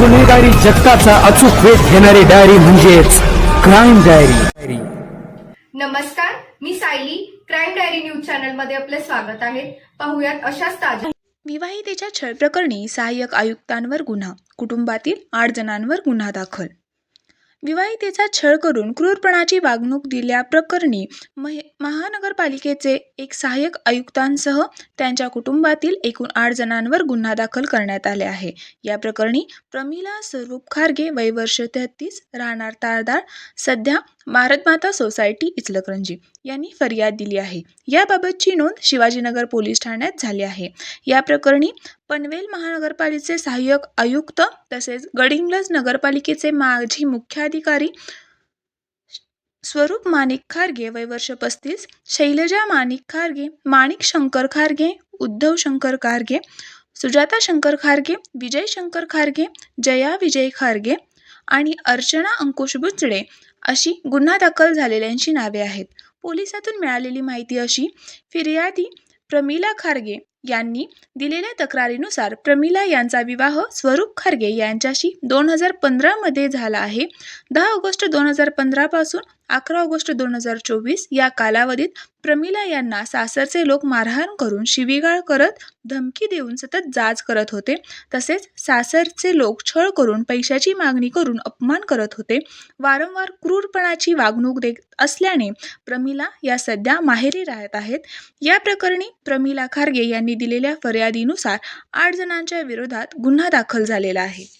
गुन्हेगारी जगताचा अचूक वेध घेणारी डायरी म्हणजेच क्राईम डायरी नमस्कार मी सायली. क्राईम डायरी न्यूज चॅनलमध्ये आपले स्वागत आहे. पाहुयात अशाच ताज्या विवाहितेच्या छळ प्रकरणी सहाय्यक आयुक्तांवर गुन्हा. कुटुंबातील आठ जणांवर गुन्हा दाखल. विवाहितेचा छळ करून क्रूरपणाची वागणूक दिल्याप्रकरणी महे महानगरपालिकेचे एक सहाय्यक आयुक्तांसह त्यांच्या कुटुंबातील एकूण आठ जणांवर गुन्हा दाखल करण्यात आले आहे. या प्रकरणी प्रमिला स्वरूप खारगे वय वर्ष तेहतीस राहणार तारदाळ सध्या भारतमाता सोसायटी इचलकरंजी यांनी फरियाद दिली आहे. याबाबतची नोंद शिवाजीनगर पोलीस ठाण्यात झाली आहे. या प्रकरणी पनवेल महानगरपालिकेचे सहाय्यक आयुक्त तसेच गडिंग्लज नगरपालिकेचे माजी मुख्याधिकारी स्वरूप माणिक खारगे वय वर्ष पस्तीस शैलजा माणिक खारगे माणिक शंकर खारगे उद्धव शंकर खारगे सुजाता शंकर खारगे विजय शंकर खारगे जया विजय खारगे आणि अर्चना अंकुश बुचडे अशी गुन्हा दाखल झालेल्यांची नावे आहेत. पोलिसातून मिळालेली माहिती अशी फिर्यादी प्रमिला खारगे यांनी दिलेल्या तक्रारीनुसार प्रमिला यांचा विवाह स्वरूप खारगे यांच्याशी दोन हजार पंधरामध्ये झाला आहे. दहा ऑगस्ट दोन हजार पंधरापासून अकरा ऑगस्ट दोन हजार चोवीस या कालावधीत प्रमिला यांना सासरचे लोक मारहाण करून शिवीगाळ करत धमकी देऊन सतत जाच करत होते. तसेच सासरचे लोक छळ करून पैशाची मागणी करून अपमान करत होते. वारंवार क्रूरपणाची वागणूक देत असल्याने प्रमिला या सध्या माहेरी राहत आहेत. या प्रकरणी प्रमिला खारगे यांनी दिलेल्या फर्यादीनुसार आठ जणांच्या विरोधात गुन्हा दाखल झालेला आहे.